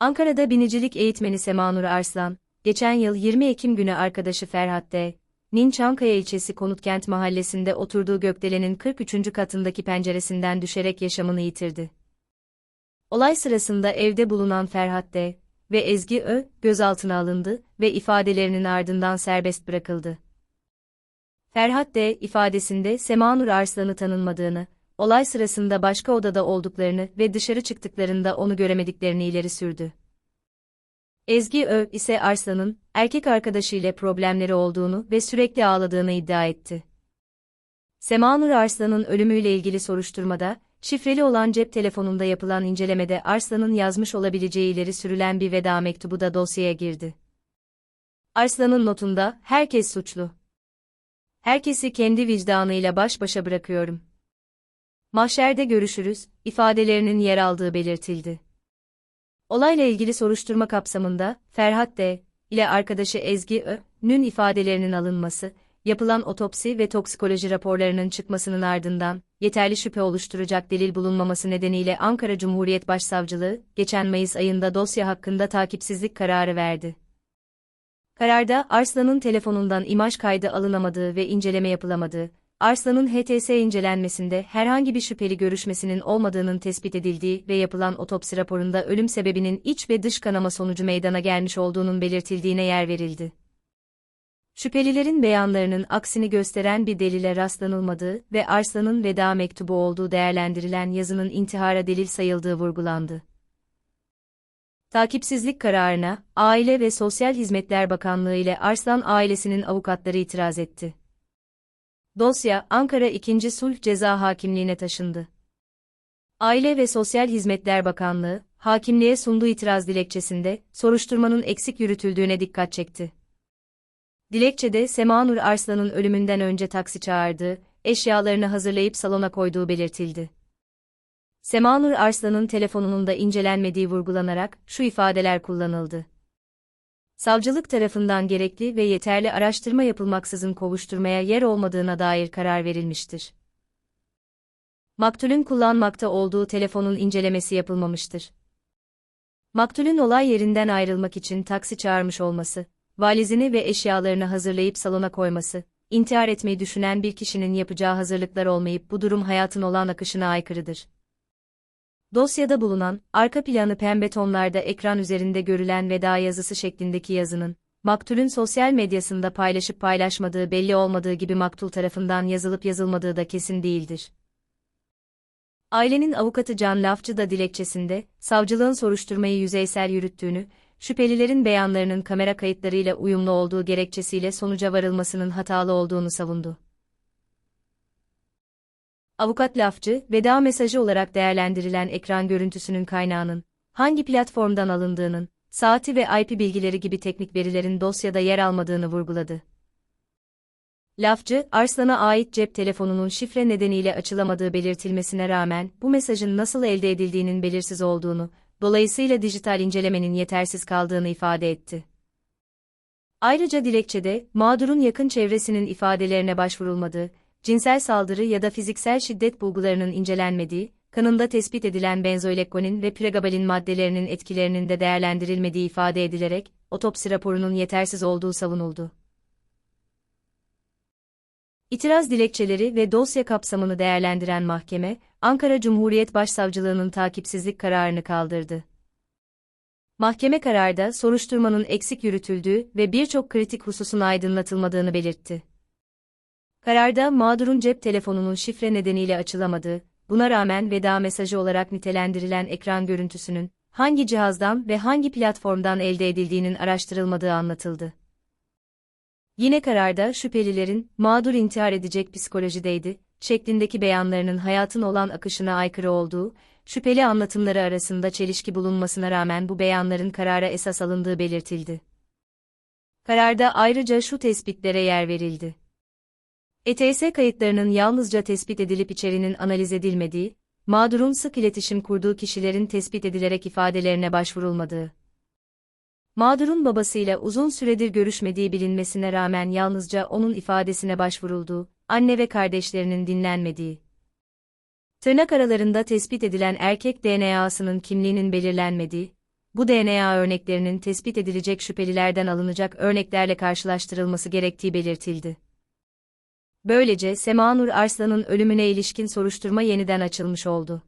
Ankara'da binicilik eğitmeni Semanur Arslan, geçen yıl 20 Ekim günü arkadaşı Ferhat D. Nin Çankaya ilçesi Konutkent mahallesinde oturduğu gökdelenin 43. katındaki penceresinden düşerek yaşamını yitirdi. Olay sırasında evde bulunan Ferhat D. ve Ezgi Ö. gözaltına alındı ve ifadelerinin ardından serbest bırakıldı. Ferhat D. ifadesinde Semanur Arslan'ı tanınmadığını, olay sırasında başka odada olduklarını ve dışarı çıktıklarında onu göremediklerini ileri sürdü. Ezgi Ö ise Arslan'ın erkek arkadaşıyla problemleri olduğunu ve sürekli ağladığını iddia etti. Semanur Arslan'ın ölümüyle ilgili soruşturmada, şifreli olan cep telefonunda yapılan incelemede Arslan'ın yazmış olabileceği ileri sürülen bir veda mektubu da dosyaya girdi. Arslan'ın notunda, herkes suçlu. Herkesi kendi vicdanıyla baş başa bırakıyorum. Mahşerde görüşürüz, ifadelerinin yer aldığı belirtildi. Olayla ilgili soruşturma kapsamında, Ferhat D. ile arkadaşı Ezgi Ö.'nün ifadelerinin alınması, yapılan otopsi ve toksikoloji raporlarının çıkmasının ardından, yeterli şüphe oluşturacak delil bulunmaması nedeniyle Ankara Cumhuriyet Başsavcılığı, geçen Mayıs ayında dosya hakkında takipsizlik kararı verdi. Kararda, Arslan'ın telefonundan imaj kaydı alınamadığı ve inceleme yapılamadığı, Arslan'ın HTS incelenmesinde herhangi bir şüpheli görüşmesinin olmadığının tespit edildiği ve yapılan otopsi raporunda ölüm sebebinin iç ve dış kanama sonucu meydana gelmiş olduğunun belirtildiğine yer verildi. Şüphelilerin beyanlarının aksini gösteren bir delile rastlanılmadığı ve Arslan'ın veda mektubu olduğu değerlendirilen yazının intihara delil sayıldığı vurgulandı. Takipsizlik kararına, Aile ve Sosyal Hizmetler Bakanlığı ile Arslan ailesinin avukatları itiraz etti. Dosya, Ankara 2. Sulh Ceza Hakimliğine taşındı. Aile ve Sosyal Hizmetler Bakanlığı, hakimliğe sunduğu itiraz dilekçesinde, soruşturmanın eksik yürütüldüğüne dikkat çekti. Dilekçede Semanur Arslan'ın ölümünden önce taksi çağırdığı, eşyalarını hazırlayıp salona koyduğu belirtildi. Semanur Arslan'ın telefonunun da incelenmediği vurgulanarak şu ifadeler kullanıldı. Savcılık tarafından gerekli ve yeterli araştırma yapılmaksızın kovuşturmaya yer olmadığına dair karar verilmiştir. Maktulün kullanmakta olduğu telefonun incelemesi yapılmamıştır. Maktulün olay yerinden ayrılmak için taksi çağırmış olması, valizini ve eşyalarını hazırlayıp salona koyması, intihar etmeyi düşünen bir kişinin yapacağı hazırlıklar olmayıp bu durum hayatın olan akışına aykırıdır. Dosyada bulunan, arka planı pembe tonlarda ekran üzerinde görülen veda yazısı şeklindeki yazının, maktulün sosyal medyasında paylaşıp paylaşmadığı belli olmadığı gibi maktul tarafından yazılıp yazılmadığı da kesin değildir. Ailenin avukatı Can Lafçı da dilekçesinde, savcılığın soruşturmayı yüzeysel yürüttüğünü, şüphelilerin beyanlarının kamera kayıtlarıyla uyumlu olduğu gerekçesiyle sonuca varılmasının hatalı olduğunu savundu. Avukat Lafçı, veda mesajı olarak değerlendirilen ekran görüntüsünün kaynağının, hangi platformdan alındığının, saati ve IP bilgileri gibi teknik verilerin dosyada yer almadığını vurguladı. Lafçı, Arslan'a ait cep telefonunun şifre nedeniyle açılamadığı belirtilmesine rağmen bu mesajın nasıl elde edildiğinin belirsiz olduğunu, dolayısıyla dijital incelemenin yetersiz kaldığını ifade etti. Ayrıca dilekçede, mağdurun yakın çevresinin ifadelerine başvurulmadığı, cinsel saldırı ya da fiziksel şiddet bulgularının incelenmediği, kanında tespit edilen benzoilekkonin ve pregabalin maddelerinin etkilerinin de değerlendirilmediği ifade edilerek, otopsi raporunun yetersiz olduğu savunuldu. İtiraz dilekçeleri ve dosya kapsamını değerlendiren mahkeme, Ankara Cumhuriyet Başsavcılığı'nın takipsizlik kararını kaldırdı. Mahkeme kararda soruşturmanın eksik yürütüldüğü ve birçok kritik hususun aydınlatılmadığını belirtti. Kararda mağdurun cep telefonunun şifre nedeniyle açılamadığı, buna rağmen veda mesajı olarak nitelendirilen ekran görüntüsünün hangi cihazdan ve hangi platformdan elde edildiğinin araştırılmadığı anlatıldı. Yine kararda şüphelilerin mağdur intihar edecek psikolojideydi şeklindeki beyanlarının hayatın olan akışına aykırı olduğu, şüpheli anlatımları arasında çelişki bulunmasına rağmen bu beyanların karara esas alındığı belirtildi. Kararda ayrıca şu tespitlere yer verildi. ETS kayıtlarının yalnızca tespit edilip içeriğinin analiz edilmediği, mağdurun sık iletişim kurduğu kişilerin tespit edilerek ifadelerine başvurulmadığı. Mağdurun babasıyla uzun süredir görüşmediği bilinmesine rağmen yalnızca onun ifadesine başvurulduğu, anne ve kardeşlerinin dinlenmediği. Tırnak aralarında tespit edilen erkek DNA'sının kimliğinin belirlenmediği, bu DNA örneklerinin tespit edilecek şüphelilerden alınacak örneklerle karşılaştırılması gerektiği belirtildi. Böylece Sema Nur Arslan'ın ölümüne ilişkin soruşturma yeniden açılmış oldu.